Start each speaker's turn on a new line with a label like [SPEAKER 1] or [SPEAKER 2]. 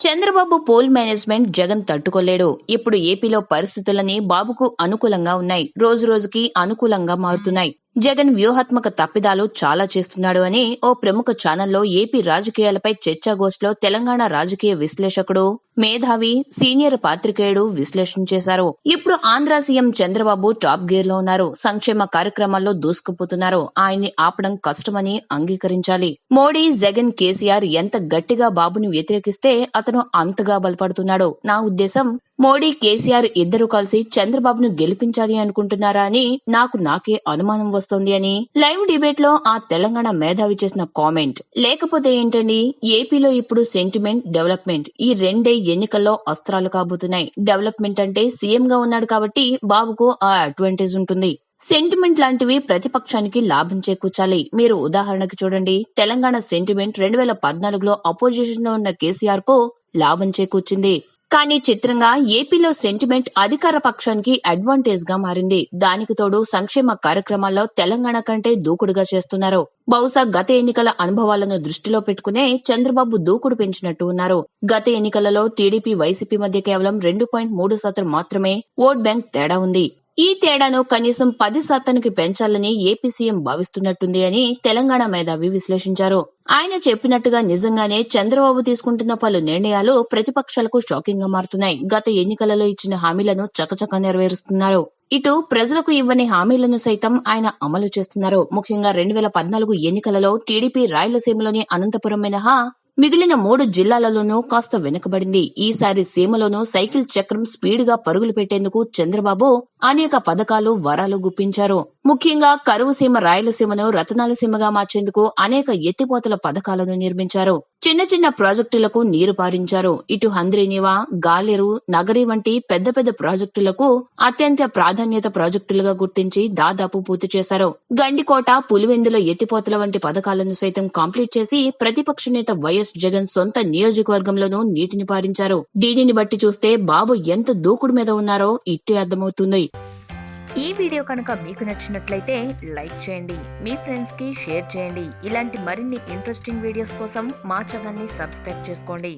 [SPEAKER 1] Chandrababu poll management Jagan తట్టుకోలేడు. ఇప్పుడు ఏపీలో పరిస్థితులని బాబుకు అనుకూలంగా ఉన్నాయి. రోజు రోజుకి అనుకూలంగా మారుతున్నాయి. జగన్ వ్యూహాత్మక తప్పిదాలు చాలా చేస్తున్నాడు అని ఓ ప్రముఖ ఛానల్లో ఏపీ రాజకీయాలపై చర్చాగోష్ఠిలో తెలంగాణ రాజకీయ విశ్లేషకుడు మేధావి సీనియర్ పాత్రికేయుడు విశ్లేషణ చేశారు. ఇప్పుడు ఆంధ్ర సీఎం చంద్రబాబు టాప్ గేర్లో ఉన్నారు. సంక్షేమ కార్యక్రమాల్లో దూసుకుపోతున్నారు. ఆయన్ని ఆపడం కష్టమని అంగీకరించాలి. మోడీ జగన్ కేసీఆర్ ఎంత గట్టిగా బాబుని వ్యతిరేకిస్తే అతను అంతగా బలపడుతున్నాడు. నా ఉద్దేశం మోడీ కేసీఆర్ ఇద్దరు కలిసి చంద్రబాబును గెలిపించాలి అనుకుంటున్నారా అని నాకు నాకే అనుమానం వస్తోంది అని లైవ్ డిబేట్లో ఆ తెలంగాణ మేధావి చేసిన కామెంట్. లేకపోతే ఏంటండి? ఏపీలో ఇప్పుడు సెంటిమెంట్ డెవలప్మెంట్ ఈ రెండే ఎన్నికల్లో అస్త్రాలు కాబోతున్నాయి. డెవలప్మెంట్ అంటే సీఎం గా ఉన్నాడు కాబట్టి బాబుకు ఆ అడ్వాంటేజ్ ఉంటుంది. సెంటిమెంట్ లాంటివి ప్రతిపక్షానికి లాభం చేకూర్చాలి. మీరు ఉదాహరణకు చూడండి. తెలంగాణ సెంటిమెంట్ రెండు వేల పద్నాలుగులో అపోజిషన్లో ఉన్న కేసీఆర్కు లాభం చేకూర్చింది. కానీ చిత్రంగా ఏపీలో సెంటిమెంట్ అధికార పక్షానికి అడ్వాంటేజ్గా మారింది. దానికి తోడు సంక్షేమ కార్యక్రమాల్లో తెలంగాణ కంటే దూకుడుగా చేస్తున్నారు. బహుశా గత ఎన్నికల అనుభవాలను దృష్టిలో పెట్టుకునే చంద్రబాబు దూకుడు పెంచినట్టు ఉన్నారు. గత ఎన్నికలలో టీడీపీ వైసీపీ మధ్య కేవలం రెండు పాయింట్ మూడు శాతం మాత్రమే ఓట్ బ్యాంక్ తేడా ఉంది. ఈ తేడాను కనీసం పది శాతానికి పెంచాలని ఏపీ సీఎం భావిస్తున్నట్టుంది అని తెలంగాణ మేధావి విశ్లేషించారు. ఆయన చెప్పినట్టుగా నిజంగానే చంద్రబాబు తీసుకుంటున్న పలు నిర్ణయాలు ప్రతిపక్షాలకు షాకింగ్గా మారుతున్నాయి. గత ఎన్నికలలో ఇచ్చిన హామీలను చకచక నెరవేరుస్తున్నారు. ఇటు ప్రజలకు ఇవ్వని హామీలను సైతం ఆయన అమలు చేస్తున్నారు. ముఖ్యంగా రెండు వేల పద్నాలుగు ఎన్నికలలో టీడీపీ రాయలసీమలోని అనంతపురం మినహా మిగిలిన మూడు జిల్లాలలోనూ కాస్త వెనుకబడింది. ఈసారి సీమలోనూ సైకిల్ చక్రం స్పీడ్గా పరుగులు పెట్టేందుకు చంద్రబాబు అనేక పథకాలు వరాలు గుప్పించారు. ముఖ్యంగా కరువు సీమ రాయలసీమను రతనాల సీమగా మార్చేందుకు అనేక ఎత్తిపోతల పథకాలను నిర్మించారు. చిన్న చిన్న ప్రాజెక్టులకు నీరు పారించారు. ఇటు హంద్రీనివా గాలేరు నగరి వంటి పెద్ద పెద్ద ప్రాజెక్టులకు అత్యంత ప్రాధాన్యత ప్రాజెక్టులుగా గుర్తించి దాదాపు పూర్తి చేశారు. గండికోట పులివెందుల ఎత్తిపోతల వంటి పథకాలను సైతం కంప్లీట్ చేసి ప్రతిపక్ష నేత వైఎస్ జగన్ సొంత నియోజకవర్గంలోనూ నీటిని పారించారు. దీనిని బట్టి చూస్తే బాబు ఎంత దూకుడు మీద ఉన్నారో ఇట్టే అర్థమవుతుంది.
[SPEAKER 2] ఈ వీడియో కనుక మీకు నచ్చినట్లయితే లైక్ చేయండి మీ ఫ్రెండ్స్కి షేర్ చేయండి. ఇలాంటి మరిన్ని ఇంట్రెస్టింగ్ వీడియోస్ కోసం మా ఛానల్ని సబ్స్క్రైబ్ చేసుకోండి.